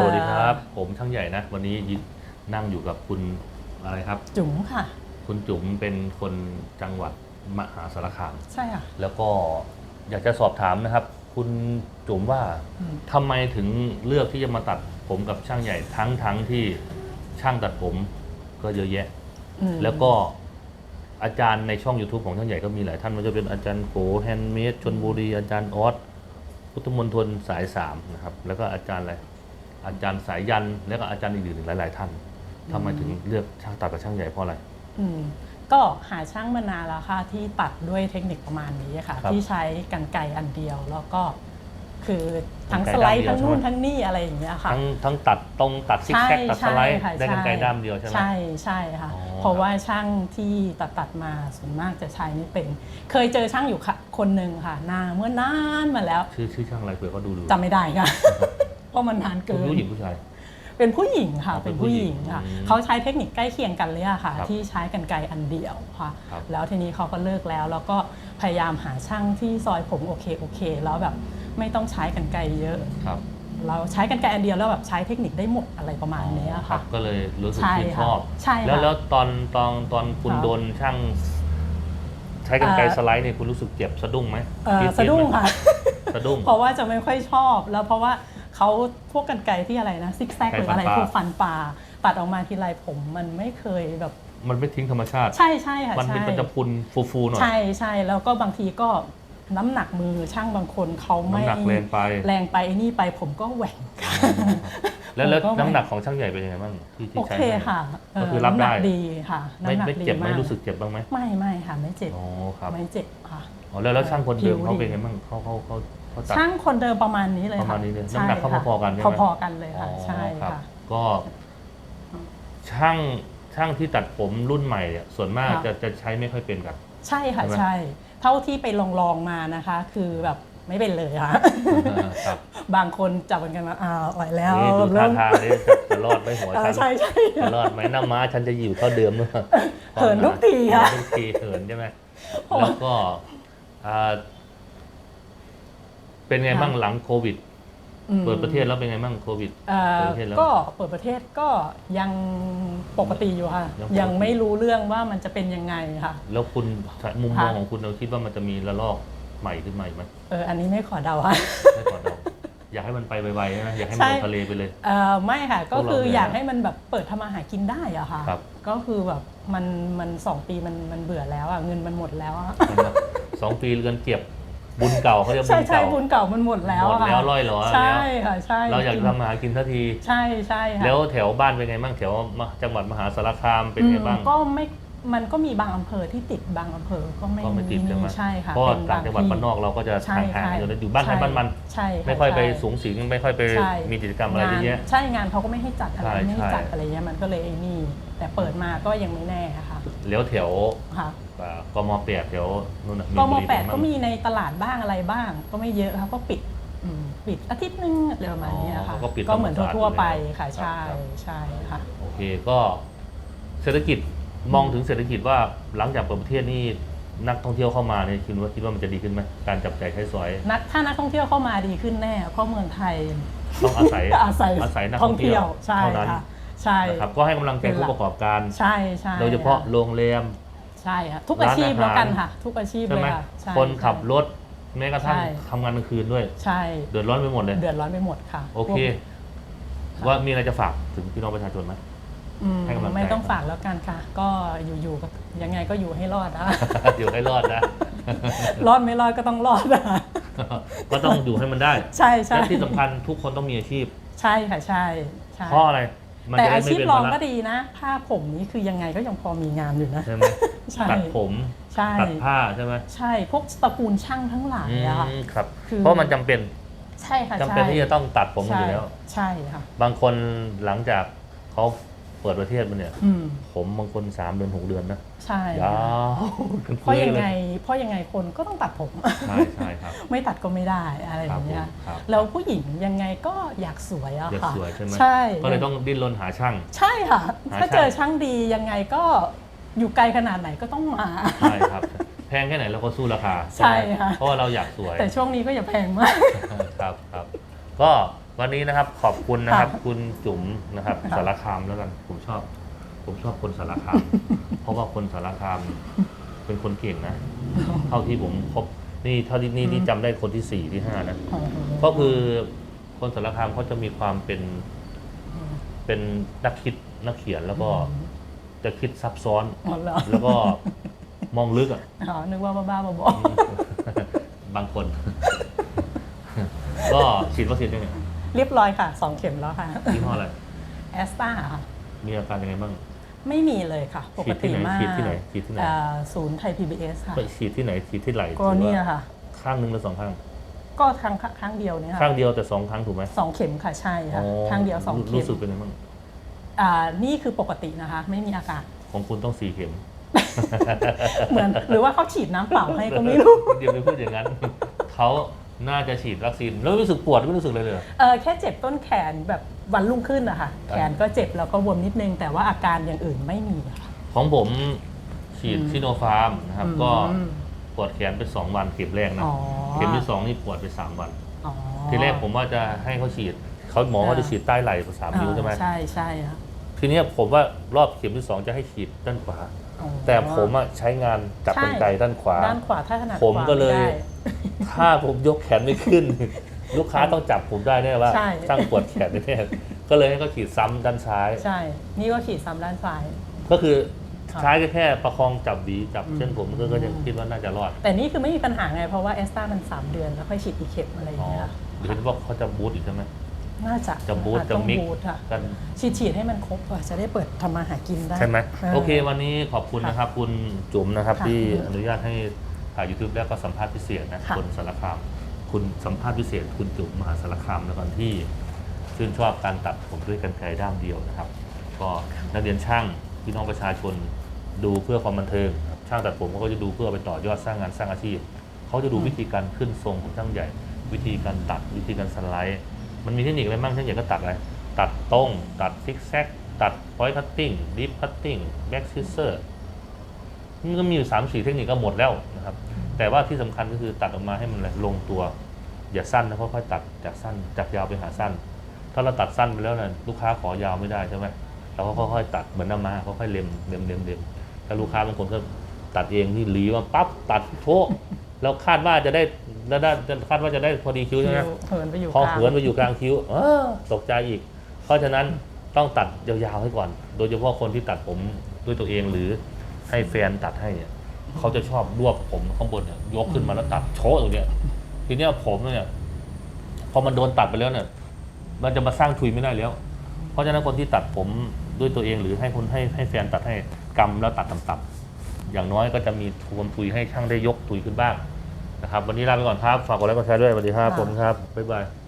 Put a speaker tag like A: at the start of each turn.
A: สวัสดีครับ ผมช่างใหญ่นะ วันนี้นั่งอยู่กับคุณอะไรครับ
B: จุ๋มค่ะ
A: คุณจุ๋มเป็นคนจังหวัดมหาสารคาม
B: ใช่ค่ะ
A: แล้วก็อยากจะสอบถามนะครับ คุณจุ๋มว่า
B: อืม
A: ทำไมถึงเลือกที่จะมาตัดผมกับช่างใหญ่ทั้งทั้งที่ช่างตัดผมก็เยอะแยะ
B: อืม
A: แล้วก็อาจารย์ในช่อง YouTube ของช่างใหญ่ก็มีหลายท่านไมันจะเป็นอาจารย์โกแฮนด์เมดชนบุรีอาจารย์ออสพุทธมณฑลสายสามนะครับแล้วก็อาจารย์อะไร อาจารย์สายยันแล้วก็อาจารย์อื่นๆหลาย ๆ ท่านทำไมถึงเลือกช่างตัดกับช่างใหญ่เพราะอะไร
B: อืมก็หาช่างมานานแล้วค่ะที่ตัดด้วยเทคนิคประมาณนี้ค่ะ
A: ครับ
B: ที่ใช้กันไกรอันเดียวแล้วก็ คือทั้ง
A: กรรไกร
B: สไลด์
A: ด้ามเดียว
B: ทั้งนู่น
A: ใช่ไหม
B: ทั้งนี่อะไรอย่างเงี้ยค่ะ
A: ทั้งทั้งตัดตรงตัดซิกแซกตัดสไลด์
B: ค่ะ
A: ได้กันไกล
B: ใช่
A: ด้ามเดียวใช่ไหม
B: ใช่ใช่ค่ะ
A: อ๋อ
B: เพราะว่าช่างที่ตัดตัดมาส่วนมากจะใช้ไม่เป็น เคยเจอช่างอยู่ค่ะคนหนึ่งค่ะนานเมื่อนานมาแล้ว
A: ชื่อชื่อช่างอะไรเผื่อเขาดูดู
B: จำไม่ได้ค่ะ เพราะมันนาน
A: คุ
B: เกิ
A: ณ
B: น
A: ผู้หญิงผู้ชาย
B: เป็นผู้หญิงค่ะ
A: อ๋อเป็
B: เป็นน
A: ผู้
B: ผู้
A: ห
B: ห
A: ญิ
B: ญิ
A: ง
B: งค่ะ
A: อืม
B: เขาใช้เทคนิคใกล้เคียงกันเลยอะค่ะ
A: ครับ
B: ที่ใช้กันไกรอันเดียวค่ะ
A: ครับ
B: แล้วทีนี้เขาก็เลิกแล้ว แล้วก็พยายามหาช่างที่ซอยผมโอเคโอเค แล้วแบบไม่ต้องใช้กันไกรเยอะ
A: ครับ
B: เราใช้กันไกรอันเดียวแล้วแบบใช้เทคนิคได้หมดอะไรประมาณเนี้ย
A: ครั
B: ค่ะ
A: บก็เลยรู้สึก
B: ใช่
A: ชื่นช
B: ค่ะ
A: อบ
B: ใช่ค่ะ
A: แล้วแล้วตอนตอนตอนคุณ
B: ครับ
A: โดนช่างใช้กันไกร
B: เอ่อ
A: สไลด์เนี่ยคุณรู้สึกเจ็บสะดุ้งไหม
B: เอ่อ
A: จี๊
B: สะดุ้ง
A: ไหม
B: ค่ะ
A: สะดุ้ง
B: เพราะว่าจะไม่ค่อยชอบแล้วเพราะว่า เขาพวกกันไกรที่อะไรนะซิกแซก
A: ไกร
B: หรืออะไร
A: ฟันปลา
B: พวกฟันปลาตัดออกมาทีไรผมมันไม่เคยแบบ
A: มันไม่ทิ้งธรรมชาติ
B: ใช่ใช่ค่ะ
A: มัน
B: ใช่
A: มันจะพุนฟูๆหน่อย
B: ใช่ใช่แล้วก็บางทีก็น้ำหนักมือช่างบางคนเขาไม่
A: น้ำหนักแรงไป
B: แรงไปไอ้นี่ไปผมก็แหว่ง
A: แล้วแล้ว
B: ผมก็
A: น้ำหนักของช่างใหญ่เป็นยังไงบ้างที่ที่
B: โอ
A: ใช้
B: เค
A: ให้
B: ค่ะ
A: ก็คือรับได้
B: น้ำหนักดีค่ะ
A: ไม่
B: น้ำหนัก
A: ไม่
B: ดี
A: เจ็บไหม่า
B: ก
A: รู้สึกเจ็บบ้างไหม
B: ไม่ไม่ค่ะไม่เจ็บ
A: อ๋อครับ
B: ไม่เจ็บค่ะ
A: อ๋อแล้วแล้วช่างคนเดิม
B: ผิว
A: เขา
B: ดี
A: เป็นไงบ้างเขาเขาเขา เขาตัด
B: ช่างคนเดิมประมาณนี้เลย
A: ประมาณ
B: ค่ะ
A: นี้เลย
B: ใช่
A: น้ำหนักเขา
B: ค่ะ
A: พอๆกันใช่ไหม
B: พอๆกันเลยค่ะ ใช่
A: อ๋อรับ
B: ค่ะ
A: ก็ช่างช่างที่ตัดผมรุ่นใหม่เนี่ยส่วนมาก
B: ค่ะ
A: จะจะใช้ไม่ค่อยเป็นกัน
B: ใช่ค่ะ
A: ใช่ไหม
B: ใช่ เท่าที่ไปลองลองๆมานะคะ คือแบบไม่เป็นเลยค่ะ
A: ครับ
B: บางคนจับกันกันมาอ่าอ่อยแล้ว
A: นี่ดูท่า
B: เริ่ม
A: ทางนี่จะจะรอดไหมหัว
B: อ่า
A: ฉัน
B: ใช่ใช่
A: จะรอดไหมหน้าม้าฉันจะอยู่เท่าเดิมหรือเปล่า
B: เหินทุกทีค่ะ
A: เหินทุกทีเหินใช่ไหม
B: โอ้
A: แล้วก็อ่า เป็นไง
B: ค่ะ
A: บ้างหลังโควิด
B: อืม
A: เปิดประเทศแล้วเป็นไงบ้างโควิด
B: เอ่อ
A: เปิดประเทศแล้ว
B: ก็เปิดประเทศก็ยังปกติอยู่ค่ะ
A: ยังปกติ
B: ยังไม่รู้เรื่องว่ามันจะเป็นยังไงค่ะ
A: แล้วคุณมุมมอง
B: ค่ะ
A: ของคุณเราคิดว่ามันจะมีระลอกใหม่ขึ้นมาอีกไหม
B: เอออันนี้ไม่ขอเดาค่ะ
A: ไม่ขอเดาอยากให้มันไปไวๆใช่ไหมอยากให้มัน
B: ใช่
A: ลงทะเลไปเลย
B: เออไม่ค่ะ ก็
A: พวกเรา
B: คือ
A: เนี่ย
B: อยากให้มันแบบเปิดทำมาหากินได้อะค่ะ
A: ครับ
B: ก็คือแบบมันมันสองปีมันมันเบื่อแล้วอะเงินมันหมดแล้วอะ
A: ใช่ไหมสองปีเรือนเก็บ บุญเก่าเขาเรียกบุ
B: ใช่
A: ญ
B: ใช่
A: เก่า
B: บุญเก่ามันหมดแล้ว
A: หมด
B: อะค่ะ
A: แล้วร่อยหรอ
B: ใช่
A: แล้ว
B: ค่ะใช่
A: เราอยากทำมาหากินทันที
B: ใช่ใช่ค่ะ
A: แล้วแถวบ้านเป็นไงบ้างแถวจังหวัดมหาสารคามเป็นไงบ้าง
B: อืมก็ไม่มันก็มีบางอำเภอที่ติดบางอำเภอก็ไม่
A: ก็ไม่ติดใช่ไหม
B: ใช่ค่ะ
A: เพราะว่า
B: เป็น
A: ต่างจังหวัด
B: ที่
A: บ้านนอกเราก็จะ
B: ใช่
A: ห่าง
B: ใช่
A: ๆอยู่แล้วอยู่บ้านใคร
B: ใช่
A: บ้านมัน
B: ใช่ะ
A: ไม่ค่อยไป
B: ใช่
A: สูงสิงไม่ค่อยไป
B: ใช่
A: มีกิจกรรมอะไรเยอะแยะ
B: งานใช่งานเขาก็ไม่ให้จัดอะไร
A: ใช่
B: ไม่ให้
A: ใช่
B: จัดอะไรเงี้ยมันก็เลยไอ้นี่ แต่เปิดมาก็ยังไม่แน่ค่ะ
A: แล้วแถว
B: ค่ะ
A: อ่ากมแปดแถวนู่นน่ะ
B: กม
A: บุรี
B: แปด
A: เป็นไง
B: ก็
A: บ้าง
B: มีในตลาดบ้างอะไรบ้าง ก็ไม่เยอะครับก็ปิดอืมปิดอาทิตย์นึงอะไรประมาณเนี้ย
A: อ๋
B: ค่ะ
A: อก็ปิด
B: ก็เหมือน
A: ธรรมชาติ
B: ทั่วๆไป
A: อยู่แล้ว
B: ค่ะใช่
A: ครับ
B: ใช่ค่ะ
A: โอเคก็เศรษฐกิจมองถึงเศรษฐกิจว่าหลังจากเปิดประเทศนี่นักท่องเที่ยวเข้ามาเนี่ยคิดว่าคิดว่ามันจะดีขึ้นไหมการจับจ่ายใช้สอย
B: นักถ้านักท่องเที่ยวเข้ามาดีขึ้นแน่เพราะเมืองไทย
A: ต้องอาศัย
B: อาศัย
A: อาศัยนัก
B: ท่
A: ท่
B: อ
A: องงเที่
B: เที่
A: ย
B: ยววใช่
A: เท่านั้น
B: ค่ะ ใช่
A: นะครับก็ให้กำลังใจ
B: เป็นหลั
A: ผู้
B: ก
A: ประกอบการ
B: ใช่ใช่
A: โดยเฉพาะ
B: ค่
A: โรงแรม
B: ใช่ค่ะทุกอาชีพ
A: ร้านอาหาร
B: แล้วกันค่ะ ทุกอาชีพ
A: ใช่
B: เลย
A: ไหม
B: ค่ะใช่
A: คนขับ
B: ใช่
A: รถแม้กระทั่ง
B: ใช่
A: ทำงานกลางคืนด้วย
B: ใช่
A: เดือดร้อนไปหมดเลย
B: เดือดร้อนไปหมดค่ะ
A: โอเค
B: พวก
A: ว่ามีอะไรจะฝากถึงพี่น้องประชาชนไหม
B: อืม
A: ให้กำลังใจ
B: ไม่ต้องฝากแล้วกันค่ะ ก็อยู่ๆก็ยังไงก็อยู่ให้รอดนะ
A: อยู่ให้รอดนะ
B: รอดไม่รอดก็ต้องรอดนะ
A: ก็ต้องอยู่ให้มันได้
B: ใช่ใช่
A: และที่สำคัญทุกคนต้องมีอาชีพ
B: ใช่ค่ะใช่ใช่
A: เพราะอะไร มัน
B: แต่
A: จะได้
B: อา
A: ไม่
B: ชีพ
A: เป็น
B: รอง
A: ภา
B: ก็
A: ระ
B: ดีนะ ผ้าผมนี่คือยังไงก็ยังพอมีงานอยู่นะ
A: ใช่ไหม
B: ใช่
A: ตัดผม
B: ใช่
A: ตัดผ้าใช่ไหม
B: ใช่ พวกตระกูลช่างทั้งหลาย
A: อื
B: อะค่ะ
A: มครับ
B: คือ
A: เพราะมันจำเป็น
B: ใช่ค่ะ
A: จำเป็น
B: ใช่
A: ที่จะต้องตัดผมกันอ
B: ใช่
A: ยู่แล้ว
B: ใช่ค่ะ
A: บางคนหลังจากเขา เปิดประเทศมาเนี่ย
B: อืม
A: ผมบางคนสามเดือนหกเดือนนะ
B: ใช่
A: ยาวกัน
B: เพราะ
A: ฟื้น
B: ยัง
A: เล
B: ไงเพราะยังไงคนก็ต้องตัดผม
A: ใช่ใช่ครับ
B: ไม่ตัดก็ไม่ได้อะไรอย่างเงี้ย
A: ครับผมครับ
B: แล้วผู้หญิงยังไงก็อยากสวยอะ
A: อยาก
B: ค่ะ
A: สวยใช่ไหม
B: ใช่
A: ก็เลยต้องดิ้นรนหาช่าง
B: ใช่ค่ะ
A: หา
B: ถ้า
A: ช่าง
B: เจอช่างดียังไงก็อยู่ไกลขนาดไหนก็ต้องมา
A: ใช่ครับ แพงแค่ไหนเราก็สู้ราคา
B: ใช่ค่ะ
A: เพราะว่าเราอยากสวย
B: แต่ช่วงนี้ก็อย่าแพงมาก
A: ครับครับก็ วันนี้นะครับขอบคุณนะครับ
B: ค่ะ
A: คุณจุ๋มนะครับ
B: ค่ะ
A: สารคามแล้วกันผมชอบ ผมชอบคนสารคาม เพราะว่าคนสารคามเป็นคนเก่งนะ เท่าที่ผมพบนี่เท่าที่นี่ที่จำได้คนที่สี่ที่ห้านะ
B: โอ้โห
A: ก็คือคนสารคามเขาจะมีความเป็น เป็นนักคิดนักเขียนแล้วก็จะคิดซับซ้อน
B: อ๋อเหรอ
A: แล้วก็มองลึกอะ
B: อ๋อนึกว่าบ้าๆบอบา
A: งคน ก็ฉีดวัคซีนได้ไง
B: เรียบร้อยค่ะสองเข็มแล้วค่ะ
A: ยี่ห้ออะไร
B: แอสตาค่ะ
A: มีอาการยังไงบ้าง
B: ไม่มีเลยค่ะป
A: ฉี
B: ก
A: ดที่
B: ติ
A: ไหน
B: มาก
A: ฉีดที่ไหนฉีดที่ไหน
B: อ่าศูนย์ไทย PBS ค่ะ
A: ไปฉีดที่ไหนฉีดที่ไหล่
B: ก็
A: หรือ
B: เนี่ย
A: ว่า
B: ค่ะ
A: ข้างหนึ่งหรือสองข้าง
B: ก็ครั้งครั้งเดียวเนี่ยค่ะ
A: ข้างเดียวแต่สองครั้งถูกไหม
B: สองเข็มค่ะใช่ค่ะ
A: อ๋อ
B: ครั้งเดียวสองเข็
A: รู้
B: ม
A: สึกเป็นยังไงบ้าง
B: อ่านี่คือปกตินะคะ ไม่มีอาการ
A: ของคุณต้องสี่เข็ม
B: เหมือนหรือว่าเขาฉีดน้ำเปล่าให้ก็ไม่รู้
A: เดี๋ยวไปพูดอย่างนั้นเขา น่าจะฉีดวัคซีนแล้วไม่รู้สึกปวดไม่รู้สึกเลยเลยเหรอ
B: เออแค่เจ็บต้นแขนแบบวันรุ่งขึ้นอะค่ะ แขนก็เจ็บแล้วก็บวมนิดนึง แต่ว่าอาการอย่างอื่นไม่มีอะค่ะ
A: ของผมฉีดซิโนฟาร์มนะครับ ก็
B: อืม
A: ปวดแขนไปสองวันเข็มแรกนะ
B: อ๋อ
A: เข็มที่สองนี่ปวดไปสามวัน
B: อ๋อ
A: ทีแรกผมว่าจะให้เขาฉีดเขาหมอเขาจะฉีดใต้ไหล่สามนิ้วใช่ไหม
B: ใช่ใช่ค่ะ
A: ทีเนี้ยผมว่ารอบเข็มที่สองจะให้ฉีดด้านขวา
B: อ๋อ
A: แต่ผมอะใช้งานจับ
B: ใช่
A: กรรไกรด้านขวา
B: ด้านขวาถ้าถนัด
A: ผม
B: ขวา
A: ก็เลย
B: ไได้
A: ถ้าผมยกแขนไม่ขึ้น ลูกค้าต้องจับผมได้แน่ว่า
B: ใช่
A: ช่างปวดแขนแน่ๆก็เลยให้เขาฉีดซ้ำด้านซ้าย
B: ใช่ นี่ก็ขีดซ้ำด้านซ้าย
A: ก็คือ
B: ครับ
A: ใช้แค่ประคองจับหวีจับเส้นผมก็ก็ยังคิดว่าน่าจะรอด
B: แต่นี่คือไม่มีปัญหาไง เพราะว่าแอสตามัน 3 เดือนแล้วค่อยฉีดอีกเข็มอะไรอย่าง
A: อ๋อ
B: เงี้ยค่ะ
A: หรือเห็นว่าเขาจะบูตอีกใช่ไหม
B: น่าจะ
A: จะบูท
B: อาจ
A: จะ
B: ต้อง
A: มิก
B: บูทค่ะ
A: กัน
B: ฉีดฉีดให้มันครบก่อนจะได้เปิดทำมาหากินได้
A: ใช่ไหม
B: ออ
A: โอเควันนี้ขอบคุณนะครับ คุณจุ๋มนะครับ
B: ค่ะ
A: ที่อนุญาตให้ ถ่าย YouTube แล้วก็สัมภาษณ์พิเศษนะ
B: ค่ะ
A: คนสารคาม คุณสัมภาษณ์พิเศษ คุณจุ๋มมหาสารคามแล้วกันที่ชื่นชอบการตัดผมด้วยกันไกรด้ามเดียวนะครับ ก็นักเรียนช่างพี่น้องประชาชนดูเพื่อความบันเทิงครับช่างตัดผมเขาก็จะดูเพื่อไปต่อยอดสร้างงานสร้างอาชีพเขาจะดูวิธีการขึ้นทรงของช่างใหญ่ วิธีการตัดวิธีการสไลด์ มันมีเทคนิคอะไรบ้างช่างใหญ่ก็ตัดอะไรตัดตรงตัดซิกแซกตัดพอยต์คัตติ้งดิฟคัตติ้งแบ็กซิเซอร์ มันก็มีอยู่สามสี่เทคนิคก็หมดแล้วนะครับ แต่ว่าที่สำคัญก็คือตัดออกมาให้มันลงตัว อย่าสั้นนะค่อยๆตัดจากสั้นจากยาวไปหาสั้น ถ้าเราตัดสั้นไปแล้วนะลูกค้าขอยาวไม่ได้ใช่ไหมเราก็ค่อยๆตัดเหมือนน้ำมาค่อยๆเล็มเล็มเล็มเล็มถ้าลูกค้าบางคนก็ตัดเองที่หลีมาปั๊บตัดโชะแล้วคาดว่าจะได้แล้วได้คาดว่าจะได้พอดีคิ้วใช่ไหม
B: เหินไปอยู่
A: พอก
B: ลาง
A: เหินไปอยู่กลางคิ้วเออตกใจอีก เพราะฉะนั้นต้องตัดยาวๆให้ก่อน โดยเฉพาะคนที่ตัดผมด้วยตัวเองหรือ ให้แฟนตัดให้เนี่ยเขาจะชอบรวบผมข้างบนเนี่ยยกขึ้นมาแล้วตัดโชะตรงเนี้ยทีเนี้ยผมเนี่ยพอมันโดนตัดไปแล้วเนี่ยมันจะมาสร้างทุยไม่ได้แล้ว เพราะฉะนั้นคนที่ตัดผมด้วยตัวเองหรือให้คนให้ให้แฟนตัดให้กำแล้วตัดต่ำๆอย่างน้อยก็จะมีความทุยให้ช่างได้ยกทุยขึ้นบ้างนะครับ วันนี้ลาไปก่อนครับ ฝากกดไลค์กดแชร์ด้วยสวัสดีครับผมครับบ๊ายบาย